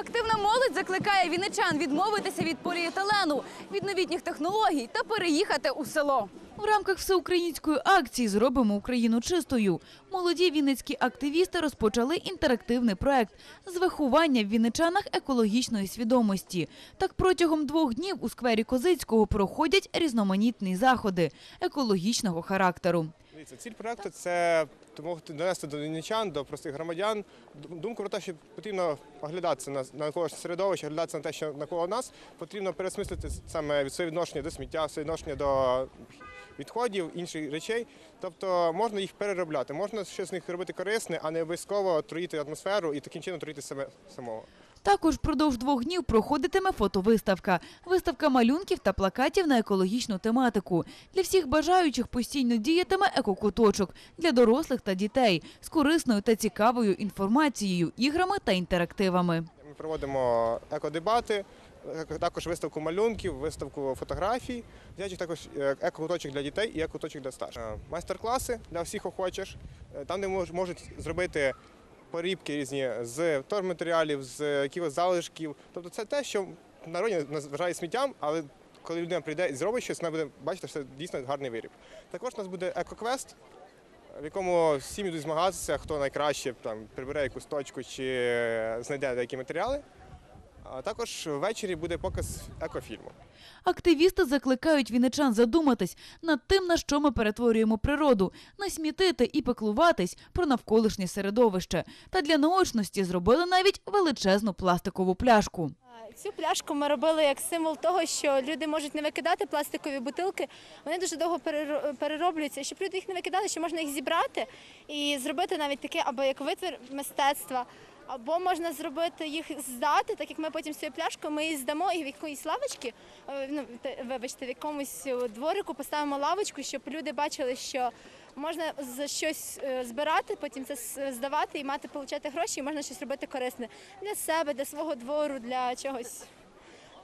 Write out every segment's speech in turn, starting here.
Активна молодь закликає вінничан відмовитися від поліетилену, від новітніх технологій та переїхати у село. У рамках всеукраїнської акції Зробимо Україну чистою. Молоді вінницькі активісти розпочали інтерактивний проект з виховання в вінничанах екологічної свідомості. Так протягом двох днів у сквері Козицького проходять різноманітні заходи екологічного характеру. Ціль проекту це донести до вінничан, до простих громадян думку про те, що потрібно оглядатися на навколишнє середовище, оглядатися на те, що навколо нас потрібно пересмислити саме своє відношення до сміття, своє відношення до відходів, інших речей. Тобто можна їх переробляти, можна щось з них робити корисне, а не обов'язково труїти атмосферу і таким чином труїти себе самого. Також впродовж двох днів проходитиме фотовиставка. Виставка малюнків та плакатів на екологічну тематику. Для всіх бажаючих постійно діятиме екокуточок для дорослих та дітей з корисною та цікавою інформацією, іграми та інтерактивами. Ми проводимо екодебати, також виставку малюнків, виставку фотографій, дитячих також е, еко-куточок для дітей і еко-куточок для старших. Е, Майстер-класи для всіх охочих, е, там, де мож- можуть зробити порібки різні з торгматеріалів, з якихось залишків. Тобто це те, що народні вважає сміттям, але коли людина прийде і зробить щось, вона буде бачити, що це дійсно гарний виріб. Також у нас буде екоквест, в якому всі будуть змагатися, хто найкраще там прибере якусь точку чи знайде деякі матеріали. А також ввечері буде показ екофільму. Активісти закликають вінничан задуматись над тим, на що ми перетворюємо природу, не смітити і пеклуватись про навколишнє середовище. Та для наочності зробили навіть величезну пластикову пляшку. Цю пляшку ми робили як символ того, що люди можуть не викидати пластикові бутилки. Вони дуже довго переро- перероблюються. Щоб люди їх не викидали, що можна їх зібрати і зробити навіть таке, або як витвір мистецтва. Або можна зробити їх здати, так як ми потім з пляшкою ми її здамо і в якоїсь лавочці, е, ну вибачте, в якомусь е, дворику поставимо лавочку, щоб люди бачили, що можна за щось е, збирати, потім це здавати і мати получати гроші, і можна щось робити корисне для себе, для свого двору, для чогось.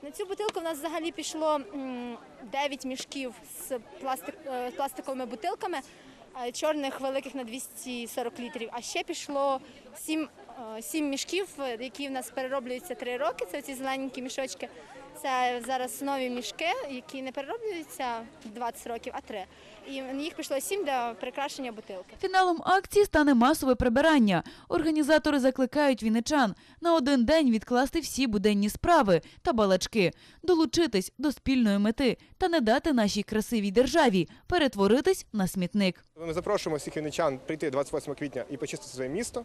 На цю бутилку в нас взагалі пішло м, 9 мішків з пластик, пластиковими бутилками, чорних великих на 240 літрів. А ще пішло 7, 7 мішків, е, які в нас перероблюються 3 роки. Це ці зелененькі мішочки. Це зараз нові мішки, які не перероблюються 20 років, а 3. І їх пішло 7 для прикрашення бутилки. Фіналом акції стане масове прибирання. Організатори закликають вінничан на один день відкласти всі буденні справи та балачки, долучитись до спільної мети та не дати нашій красивій державі перетворитись на смітник. Ми запрошуємо всіх вінничан прийти 28 квітня і почистити своє місто.